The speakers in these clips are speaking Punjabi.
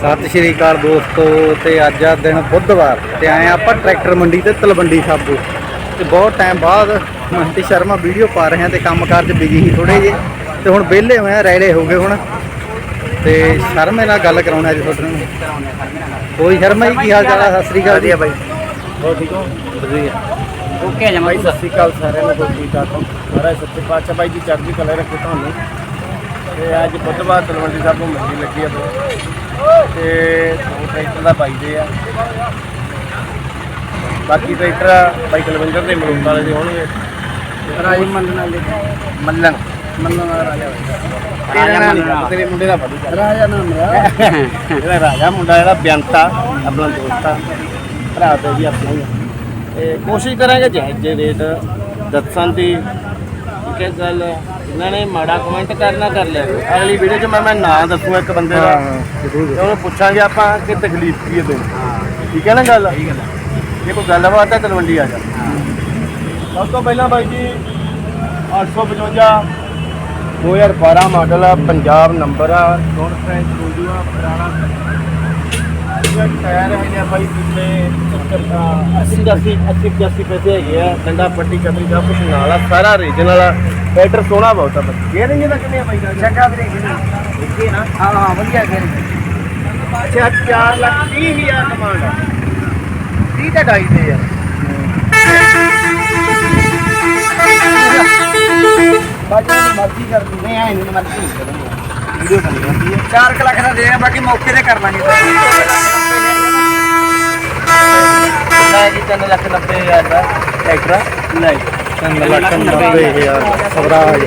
ਸਤਿ ਸ਼੍ਰੀ ਅਕਾਲ ਦੋਸਤੋ ਤੇ ਅੱਜ ਆ ਦਿਨ ਬੁੱਧਵਾਰ ਤੇ ਆਏ ਆਪਾਂ ਟਰੈਕਟਰ ਮੰਡੀ ਤੇ ਤਲਵੰਡੀ ਸਾਬੋ। ਤੇ ਬਹੁਤ ਟਾਈਮ ਬਾਅਦ ਮਹੰਤੀ ਸ਼ਰਮਾ ਵੀਡੀਓ ਪਾ ਰਹੇ ਆ ਤੇ ਕੰਮਕਾਰ 'ਚ ਬਿਜ਼ੀ ਸੀ ਥੋੜੇ ਜੇ ਤੇ ਹੁਣ ਵਿਹਲੇ ਹੋਏ ਆ ਰੈਲੇ ਹੋ ਗਏ ਹੁਣ। ਤੇ ਸ਼ਰਮੇ ਨਾਲ ਗੱਲ ਕਰਾਉਣਾ ਅੱਜ ਤੁਹਾਡੇ ਨਾਲ। ਕੋਈ ਸ਼ਰਮਾ ਜੀ ਕੀ ਹਾਲ ਚਾਲ ਆ? ਸਤਿ ਸ਼੍ਰੀ ਅਕਾਲ ਜੀ। ਬਾਈ। ਬਹੁਤ ਠੀਕ ਹੋ? ਵਧੀਆ। ਓਕੇ ਜਮਾ ਬਾਈ ਸਤਿ ਸ਼੍ਰੀ ਅਕਾਲ ਸਾਰਿਆਂ ਨੂੰ ਬਹੁਤ ਠੀਕ ਠਾਕ ਹੋ? ਮਹਾਰਾਜ ਸੱਚੇ ਪਾਤਸ਼ਾਹ ਬਾਈ ਜੀ ਚੜ੍ਹਦੀ ਕਲਾ ਰੱਖੇ ਤੁਹਾਨੂੰ। ਤੇ ਅੱਜ ਬੁੱਧਵਾਰ ਤਲਵੰਡੀ ਸਾਹਿਬ ਨੂੰ ਮੰਡੀ ਲੱਗੀ ਆ। ਤੇ ਦੋ ਟਰੈਕਟਰ ਦਾ ਪਾਈਦੇ ਆ। ਬਾਕੀ ਟਰੈਕਟਰ ਬਾਈ ਕੁਲਵਿੰਦਰ ਦੇ ਮਲੂਕ ਵਾਲੇ ਦੇ ਹੋਣਗੇ। ਰਾਜੀ ਮੰਨਣ ਵਾਲੇ ਮੱਲਣ ਮੱਲਣ ਦਾ ਰਾਜਾ ਤੇਰਾ ਨਾਮ ਨਹੀਂ ਤੇਰੇ ਮੁੰਡੇ ਦਾ ਪਤਾ ਰਾਜਾ ਨਾਮ ਇਹਦਾ ਰਾਜਾ ਮੁੰਡਾ ਜਿਹੜਾ ਬਿਆੰਤਾ ਆਪਣਾ ਦੋਸਤ ਆ। ਭਰਾ ਤੇ ਵੀ ਆਪਣਾ ਹੀ ਆ। ਤੇ ਕੋਸ਼ਿਸ਼ ਕਰਾਂਗੇ ਜੇ ਰੇਟ ਦੱਸਣ ਦੀ ਹੈ ਗੱਲ ਇਹਨਾਂ ਨੇ ਮਾੜਾ ਕਮੈਂਟ ਕਰਨਾ ਕਰ ਲਿਆ। ਅਗਲੀ ਵੀਡੀਓ 'ਚ ਮੈਂ ਮੈਂ ਨਾਂ ਦੱਸੂਗਾ ਇੱਕ ਬੰਦੇ ਦਾ। ਤੇ ਉਹਨੂੰ ਪੁੱਛਾਂਗੇ ਆਪਾਂ ਕਿ ਤਕਲੀਫ ਕੀ ਹੈ ਤੈਨੂੰ। ਠੀਕ ਹੈ ਨਾ ਗੱਲ? ਠੀਕ ਹੈ ਜੇ ਕੋਈ ਗੱਲਬਾਤ ਹੈ ਤਲਵੰਡੀ ਆ ਜਾ। ਸਭ ਤੋਂ ਪਹਿਲਾਂ ਬਾਈ ਜੀ 855 2012 ਮਾਡਲ ਆ ਪੰਜਾਬ ਨੰਬਰ ਆ ਦੋਨ ਫਰੈਂਚ ਸਟੂਡੀਓ ਪੁਰਾਣਾ ਇਹ ਟਾਇਰ ਹੈਗੇ ਆ ਬਾਈ ਪਿਛਲੇ 80 80 80 80 ਪੈਸੇ ਹੈਗੇ ਆ ਡੰਡਾ ਪੱਟੀ ਕਮਰੀ ਦਾ ਕੁਝ ਨਾਲ ਆ ਸਾਰਾ ਰੀਜਨਲ ਆ। ਟਰੈਕਟਰ ਸੋਹਣਾ ਬਹੁਤ ਆ ਇਹ ਨਹੀਂ ਇਹਦਾ ਕਿੰਨੇ ਆ ਬਾਈ ਦਾ? ਚੰਗਾ ਵੀਰੇ ਇੱਕੇ ਨਾ। ਹਾਂ ਹਾਂ ਵਧੀਆ ਗੇਰ ਅੱਛਾ 4 ਲੱਖ 30 ਹਜ਼ਾਰ ਡਿਮਾਂਡ ਆ। 30 ਤੇ ਢਾਈ ਦੇ ਆ। ਬਾਜੀ ਮਰਜ਼ੀ ਕਰਦੀ ਨਹੀਂ ਆਏ ਨਹੀਂ ਮਰਜ਼ੀ ਵੀਡੀਓ ਬਣੀ ਜਾਂਦੀ ਹੈ 4 ਲੱਖ ਦਾ ਦੇ ਆ ਬਾਕੀ ਮੌਕੇ ਤੇ ਕਰ ਲਾਂਗੇ। ਲੈ ਜੀ 3 ਲੱਖ 90 ਹਜ਼ਾਰ ਦਾ। ਟਰੈਕਟਰ ਲੈ 3 ਲੱਖ 90 ਹਜ਼ਾਰ ਸਵਰਾਜ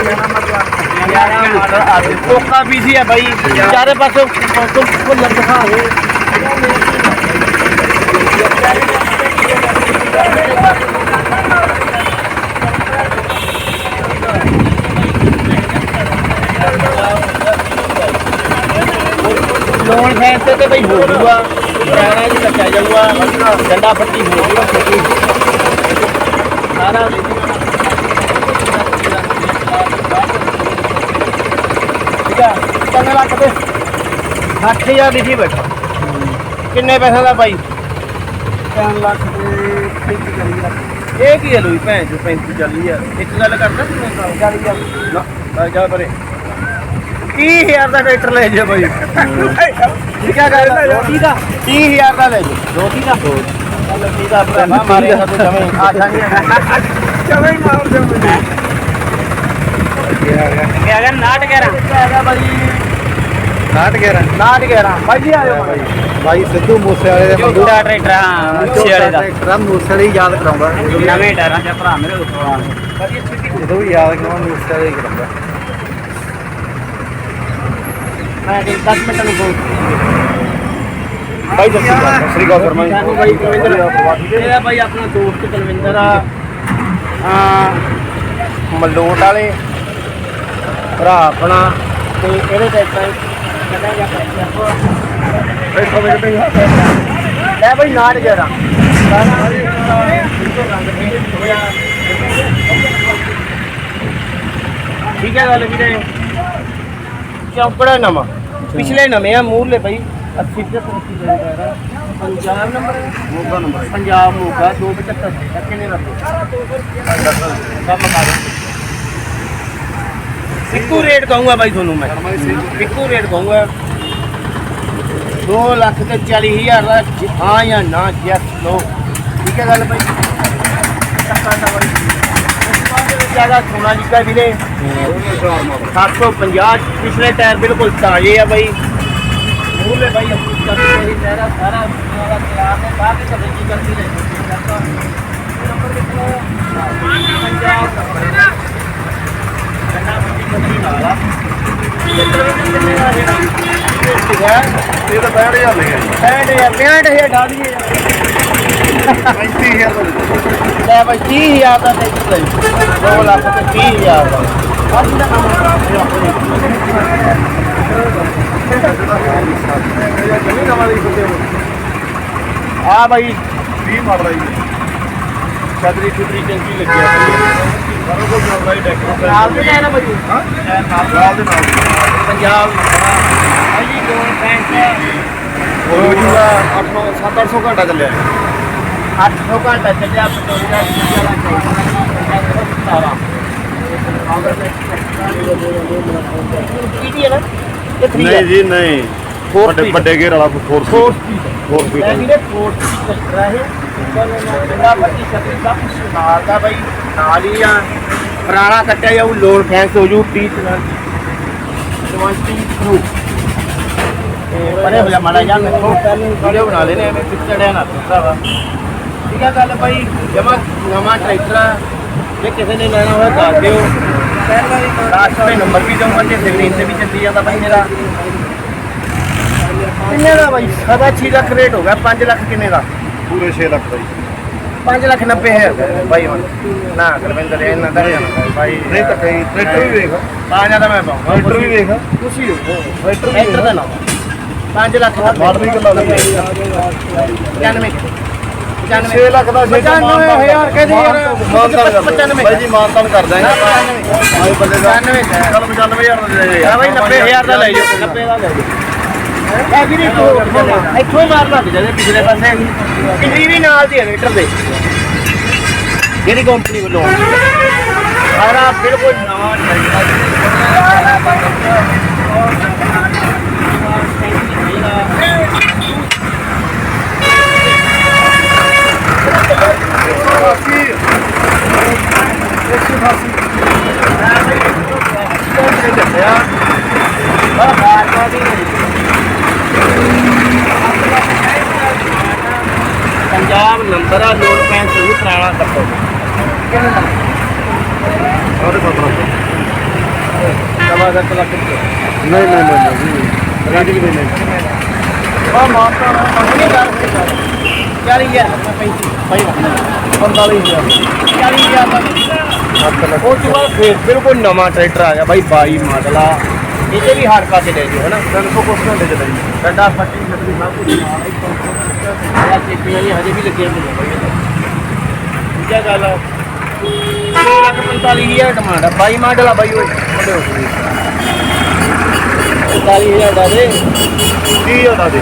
ਕੋਕਾ ਬੀਜੀ ਹੈ ਬਾਈ ਚਾਰੇ ਪਾਸੇ ਕੋਕਾ ਫੁੱਲ ਦਿਖਾ ਦੇ ਲੋਨ ਫੈਂਸ ਤੇ ਤੇ ਬਈ ਹੋ ਜੂਗਾ ਪੁਰਾਣਾ ਜੀ ਕੱਚਾ ਜਾਊਗਾ ਡੰਡਾ ਪੱਟੀ ਹੋ ਜੂਗਾ ਛੋਟੀ ਸਾਰਾ ਠੀਕ ਆ ਕਿੰਨੇ ਲੱਖ ਤੇ 6000 ਲਿਖੀ ਬੈਠਾ। ਕਿੰਨੇ ਪੈਸੇ ਦਾ ਬਾਈ? 3 ਲੱਖ ਤੇ 35 40 ਲੱਖ ਇਹ ਕੀ ਹੈ ਲੋਈ ਭੈਣ ਜੋ 35 40 ਹਜ਼ਾਰ। ਇੱਕ ਗੱਲ ਕਰਦਾ ਤੂੰ 40 ਹਜ਼ਾਰ। ਨਾ ਬਾਈ ਜਾ ਪਰੇ। 30000 ਦਾ ਟਰੈਕਟਰ ਲੈ ਜਾ ਬਾਈ। ਆ ਗੱਲ ਰੋਟੀ ਦਾ 30000 ਦਾ। ਲੈ ਜਾ ਰੋਟੀ ਦਾ। ਰੋਟੀ ਦਾ। ਭਰਾ ਮਾਰੇ ਸਾਨੂੰ ਜਮੇ। ਆ ਜਾਣੀ ਜਮੇ ਮਾਰ ਦੇ ਮੈਨੂੰ ਕਿਆ ਗਿਆ ਨਾਟ ਕਹਿ ਰਹਾ ਹੈਗਾ ਬਾਈ। 61 ਨਾਟ ਕਹਿ ਰਹਾ ਬਾਈ ਜੀ ਆਇਓ ਬਾਈ ਸਿੱਧੂ ਮੂਸੇ ਵਾਲੇ ਦੇ ਮੰਗੂ ਝੋਟਾ ਟਰੈਕਟਰ ਹਾਂ ਮੱਛੀ ਵਾਲੇ ਦਾ। ਟਰੈਕਟਰ ਆ, ਮੂਸੇ ਵਾਲੇ ਹੀ ਯਾਦ ਕਰਾਉਂਦਾ। ਨਵੇਂ ਟਾਇਰਾਂ ਚ ਭਰਾ ਮੇਰੇ ਉੱਤੋਂ ਜਦੋਂ ਵੀ ਯਾਦ ਕਰਾਉਂ ਮੂਸੇ ਵਾਲੇ ਹੀ ਕਰਾਉਂਦਾ। ਮੈਂ 10 ਮਿੰਟ ਨੂੰ ਫੋਨ ਬਾਈ ਦੱਸੀ ਗੱਲ ਸ੍ਰੀ ਫਰਮਾਈ ਕੁਲਵਿੰਦਰ ਆਪਣਾ ਦੋਸਤ ਕੁਲਵਿੰਦਰ ਆ। ਮਲੋਟ ਵਾਲੇ। ਭਰਾ ਆਪਣਾ। ਤੇ ਇਹਦੇ ਟੈਕਟਰ ਕਹਿੰਦਾ ਜਾਂ ਬੈਠੋ ਬੈਠੋ ਲੈ ਬਾਈ ਨਾਟ ਜਰਾ ਠੀਕ ਹੈ ਗੱਲ ਵੀਰੇ ਚੌਂਕੜਾ ਨਵਾਂ ਪਿਛਲੇ ਨਵੇਂ ਆ ਮੂਰਲੇ ਬਈ 80 ਤੇ 80 ਦੇ ਰਿਹਾ ਪੰਜਾਬ ਨੰਬਰ ਮੋਗਾ ਨੰਬਰ ਪੰਜਾਬ ਮੋਗਾ 275 ਕਿੰਨੇ ਰੱਖੋ ਕੰਮ ਕਰ ਇੱਕੋ ਰੇਟ ਕਹੂੰਗਾ ਬਾਈ ਤੁਹਾਨੂੰ ਮੈਂ। ਇੱਕੋ ਰੇਟ ਕਹੂੰਗਾ। 2 ਲੱਖ ਤੇ 40 ਹਜ਼ਾਰ ਦਾ ਹਾਂ ਜਾਂ ਨਾ ਜੈਸ ਲੋ ਠੀਕ ਹੈ ਗੱਲ ਬਾਈ? ਜ਼ਿਆਦਾ ਸੋਨਾ ਜਿੱਕਾ ਵੀਰੇ। 750 ਪਿਛਲੇ ਟਾਇਰ ਬਿਲਕੁਲ ਤਾਜ਼ੇ ਆ ਬਾਈ। ਮੂਲੇ ਬਾਈ ਆਪਣੀ ਚੱਲਦੀ ਰਹੀ ਟਾਇਰਾ ਸਾਰਾ ਦੁਨੀਆ ਦਾ ਤਿਆਰ ਨੇ ਬਾਅਦ ਵਿੱਚ ਸਬਜ਼ੀ ਕਰਦੀ ਰਹੀ ਨੰਬਰ ਕਿੰਨਾ ਪੰਜਾਬ ਕੰਨਾ ਬੰਦੀ ਕੰਦੀ ਨਾਲ ਆ ਕਿੰਨੇ ਦਾ ਜਿਹੜਾ ਇਹ ਤਾਂ 65000 ਲੈ ਗਿਆ 65000 65000 ਡਾ ਦਈਏ। 35000 ਲੈ ਬਾਈ 30000 ਦਾ ਟੈਕਸ ਲਈ। 2 ਲੱਖ ਤੇ 30000 ਦਾ ਅੱਜ ਦਾ। ਕੰਮ ਆ ਬਾਈ। 20 ਮਾਡਲ ਹੈ ਛਤਰੀ ਛੁਤਰੀ ਚੰਗੀ ਲੱਗਿਆ ਬਾਈ। ਕੋਲ ਚੱਲਦਾ ਹੀ ਡੈਕੋਰੇਸ਼ਨ ਨਾਲ ਦੇ ਨਾ ਬਾਈ ਹਾਂ ਨਾਲ ਦੇ ਨਾਲ ਪੰਜਾਬ ਭਾਈ ਜੀ ਦੋ ਪੈਂਟ 700 ਘੰਟਾ ਚੱਲਿਆ 800 ਘੰਟਾ ਚੱਲਿਆ ਪਟੋਰੀਆ ਵਾਲਾ ਚੌੜਾ ਕਿਹਦੀ ਹੈ ਨਾ ਹੈ ਨਹੀਂ। ਜੀ ਨਹੀਂ ਵੱਡੇ। ਵੱਡੇ ਗੇਅਰ ਵਾਲਾ 4 Four ਸਪੀਡ 4 ਸਪੀਡ ਮੈਂ ਵੀਰੇ ਫੋਰਟ ਦੀ ਚੱਲ ਰਿਹਾ ਹੈ ਜਿਹੜਾ ਬੱਤੀ ਛੱਤੀ ਦਾ ਕੁਛ ਨਾਲ ਦਾ ਬਈ ਨਾਲ ਹੀ ਆ ਪੁਰਾਣਾ ਕੱਟਿਆ ਜਾਊ ਲੋਨ ਫੈਂਸ ਹੋ ਜੂ ਟੀ ਨਾਲ 20 ਥਰੂ ਤੇ ਪਰੇ ਹੋ ਜਾ ਮਾੜਾ ਜਾਂ ਮੈਥੋਂ ਵੀਡੀਓ ਬਣਾ ਲੈਨੇ ਐਵੇਂ ਪਿੱਛੜਿਆ ਨਾ ਤੁਸਾ ਵਾ ਠੀਕ ਹੈ ਗੱਲ ਭਾਈ ਜਮਾ ਨਵਾਂ ਟਰੈਕਟਰ ਆ ਜੇ ਕਿਸੇ ਨੇ ਲੈਣਾ ਹੋਇਆ ਦੱਸ ਦਿਓ ਲਾਸਟ ਤੇ ਨੰਬਰ ਵੀ ਦਊਂਗਾ ਤੇ ਸਕਰੀਨ ਤੇ ਵੀ ਚੱਲੀ ਜਾਂਦਾ ਭਾਈ ਮੇਰਾ ਕਿੰਨੇ ਦਾ ਬਾਈ ਸਵਾ 6 ਲੱਖ ਰੇਟ ਹੋ ਗਿਆ 5 ਲੱਖ ਕਿੰਨੇ ਦਾ ਪੂਰੇ 6 ਲੱਖ ਦਾ ਜੀ। 5 ਲੱਖ 90 ਹੈ ਬਾਈ ਹੁਣ। ਨਾ ਗੁਰਵਿੰਦਰ ਇਹਨਾਂ ਦਾ ਜਾਣਾ। ਬਾਈ ਨਹੀਂ ਤਾਂ ਕਈ ਟਰੈਕਟਰ ਵੀ ਵੇਖ। ਪਾਣਾ ਤਾਂ ਮੈਂ ਪਾਉਂਗਾ। ਟਰੈਕਟਰ ਵੀ ਵੇਖ। ਤੁਸੀਂ ਹੋ। ਟਰੈਕਟਰ ਟਰੈਕਟਰ ਦਾ ਨਾ 5 ਲੱਖ ਦਾ ਹੀ ਗੱਲਾਂ ਲੱਗੀ 95 6 ਲੱਖ ਦਾ 95000 ਕਹਦੇ ਯਾਰ। ਮਾਨਤਾਨ 95 ਬਾਈ ਜੀ ਮਾਨਤਾਨ ਕਰ ਦਾਂਗੇ ਆਏ ਬੰਦੇ ਦਾ 95 ਹੈ ਚੱਲ 95000 ਦਾ ਦੇ ਹਾਂ ਬਾਈ 90000 ਦਾ ਲੈ ਜਾਓ। 90 ਦਾ ਲੈ ਜਾਓ ਇਹ ਵੀ ਨਹੀਂ ਇੱਥੋਂ ਮਾਰ ਲੱਗ ਜਾਂਦੇ ਪਿਛਲੇ ਪਾਸੇ ਪਿਛਲੀ ਵੀ ਨਾਲ ਦੀ ਮੀਟਰ ਦੇ। ਜਿਹੜੀ ਕੰਪਨੀ ਵੱਲੋਂ? ਸਾਰਾ ਬਿਲਕੁਲ ਨਵਾਂ ਪੰਜਾਬ ਨੰਬਰ ਆ ਲੋਨ ਪੈਨ ਸ਼ੁਰੂ ਪੁਰਾਣਾ ਕੱਟੋ ਸਾਰੇ 17 ਸਵਾ ਸੱਤ ਲੱਖ ਰੁਪਏ ਨਹੀਂ ਨਹੀਂ ਨਹੀਂ ਰੇਟ ਵੀ ਨਹੀਂ ਆ ਮਾਰਤਾ ਨਹੀਂ ਕਰ ਚਾਲੀ ਹਜ਼ਾਰ ਰੁਪਏ ਪੈਂਤੀ ਭਾਈ 45000 ਚਾਲੀ ਹਜ਼ਾਰ ਦਾ ਉਹ ਤੋਂ ਬਾਅਦ ਫੇਰ ਬਿਲਕੁਲ ਨਵਾਂ ਟਰੈਕਟਰ ਆ ਗਿਆ ਬਾਈ 22 ਮਾਡਲ ਆ ਇਹਦੇ ਵੀ ਹਾਰ ਪਾਸੇ ਲੈ ਜਿਓ ਹਨਾ 300 ਕੁਛ ਘੰਟੇ ਚ ਲਈ ਡੰਡਾ ਫੱਟੀ ਛੱਤਰੀ ਸਭ ਹੀ ਬਾਈ ਹੈ 6 ਲੱਖ 45 ਹਜ਼ਾਰ ਡਿਮਾਂਡ ਆ। 22 ਮਾਡਲ ਆ ਬਾਈ ਉਹ। ਵੱਡੇ ਹੋ ਗਏ 45 ਹਜ਼ਾਰ ਦਾ ਦੇ। 30000 ਦਾ ਦੇ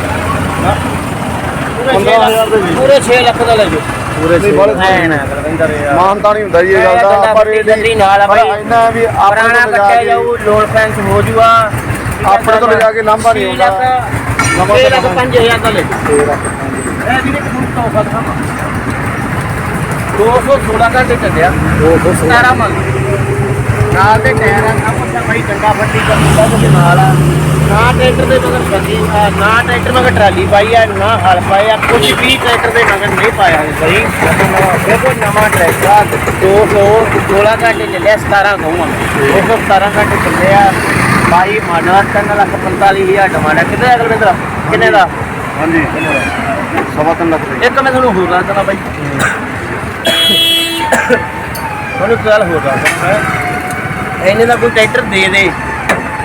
ਪੂਰੇ 15,000 ਦੇ ਵੀ। ਪੂਰੇ 6 ਲੱਖ ਦਾ ਲੈ ਜਾਓ। ਪੂਰੇ ਨਹੀਂ ਬਾਲੇ ਨਾ ਗੁਰਵਿੰਦਰ ਯਾਰ। ਮਾਨਤਾ ਨਹੀਂ ਹੁੰਦਾ ਜੀ ਇਹ ਗੱਲ ਦਾ। ਪਰ ਫੱਟੀ ਛੱਤਰੀ ਨਾਲ ਆ ਬਾਈ। ਇੰਨਾ ਵੀ ਆਪਣੇ ਕੱਟਿਆ ਜਾਊ ਲੋਨ ਫੈਂਸ ਹੋ ਜੂਗਾ ਆਪਣੇ ਤੋਂ ਲਿਜਾ ਕੇ ਲਾਂਭਾ ਨਹੀਂ ਲੱਖ ਛੇ ਤਾਂ ਲੱਖ ਨਵਾਂ। 5000 ਦਾ ਲੈ ਜਾਓ। ਇਹ ਵੀ ਇੱਕ ਫੁੱਟ ਤੋਂ ਸਕਦਾ 216 ਘੰਟੇ ਚੱਲਿਆ। 17 ਮੰਨ ਨਾਲ ਦੇ ਟਾਇਰ ਆ ਸਭ ਆ ਭਾਈ ਡੰਡਾ ਫੱਟੀ ਕਰਦਾ ਤੇ ਨਾਲ ਆ। ਨਾ ਟਰੈਕਟਰ ਦੇ ਮਗਰ ਫੱਟੀ ਆ ਨਾ ਟਰੈਕਟਰ ਮਗਰ ਟਰਾਲੀ ਪਾਈ ਆ ਨਾ ਹਲ ਪਾਇਆ ਕੁਝ ਵੀ ਟਰੈਕਟਰ ਦੇ ਮਗਰ ਨਹੀਂ ਪਾਇਆ ਹੈ ਸਹੀ ਦੇਖੋ ਨਵਾਂ ਟਰੈਕਟਰ ਆ 216 ਘੰਟੇ ਚੱਲਿਆ 17 ਗਊਆਂ 217 ਘੰਟੇ ਚੱਲਿਆ। 22 ਮਾਡਲ 3 ਲੱਖ 45 ਹਜ਼ਾਰ ਡਿਮਾਂਡ ਹੈ ਕਿੰਨੇ ਅਗਰ ਮਿੰਦਰ ਕਿੰਨੇ ਦਾ? ਹਾਂਜੀ ਸਵਾ ਤਿੰਨ ਲੱਖ ਦੇ। ਇੱਕ ਮੈਂ ਤੁਹਾਨੂੰ ਹੋਰ ਦੱਸ ਦਣਾ ਬਾਈ। ਇੱਕ ਗੱਲ ਹੋਰ ਦੱਸ ਦਣਾ ਇਹਨੇ ਦਾ ਕੋਈ ਟਰੈਕਟਰ ਦੇ ਦੇ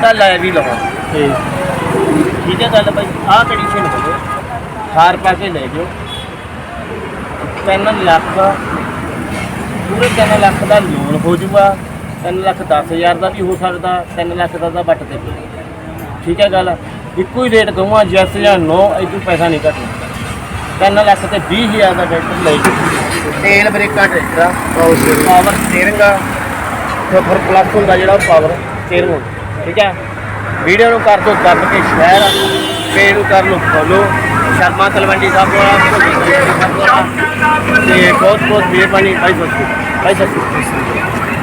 ਤਾਂ ਲੈ ਵੀ ਲਵਾਂ। ਠੀਕ। ਹੈ ਗੱਲ ਬਾਈ ਆਹ ਕੰਡੀਸ਼ਨ ਹੋ ਗਈ। ਹਾਰ ਪਾ ਕੇ ਲੈ ਜਾਓ। 3 ਲੱਖ ਪੂਰੇ 3 ਲੱਖ ਦਾ ਲੋਨ ਹੋ ਜੂਗਾ 3 ਲੱਖ 10000 ਦਾ ਵੀ ਹੋ ਸਕਦਾ 3 ਲੱਖ ਦਾ ਤਾਂ ਵੱਟ ਤੇ। ਠੀਕ ਹੈ ਗੱਲ ਇੱਕੋ ਹੀ ਰੇਟ ਦਊਂਗਾ ਜੈਸ ਜਾਂ ਨੋ ਇਦੋਂ ਪੈਸਾ ਨਹੀਂ ਘਟਣਾ 3 ਲੱਖ ਤੇ 20000 ਦਾ ਟਰੈਕਟਰ ਲੈ ਜਾਓ। ਤੇਲ ਬ੍ਰੇਕਾਂ ਟਰੈਕਟਰ ਆ ਪਾਵਰ ਸਟੀਅਰਿੰਗ ਆ। ਤੇ ਫਿਰ ਪਲੱਸ ਹੁੰਦਾ ਜਿਹੜਾ ਪਾਵਰ ਸਟੀਅਰਿੰਗ ਹੁੰਦਾ। ਠੀਕ ਹੈ? ਵੀਡੀਓ ਨੂੰ ਕਰ ਦਿਓ ਦੱਬ ਕੇ ਸ਼ੇਅਰ ਪੇਜ ਨੂੰ ਕਰ ਲਓ ਫੋਲੋ ਸ਼ਰਮਾ ਤਲਵੰਡੀ ਸਾਹਿਬ ਵਾਲਾ ਤੇ ਬਹੁਤ ਬਹੁਤ ਮਿਹਰਬਾਨੀ। ਭਾਈ ਸਤਿ ਸ਼੍ਰੀ ਅਕਾਲ। ਭਾਈ ਸਤਿ ਸ਼੍ਰੀ ਅਕਾਲ।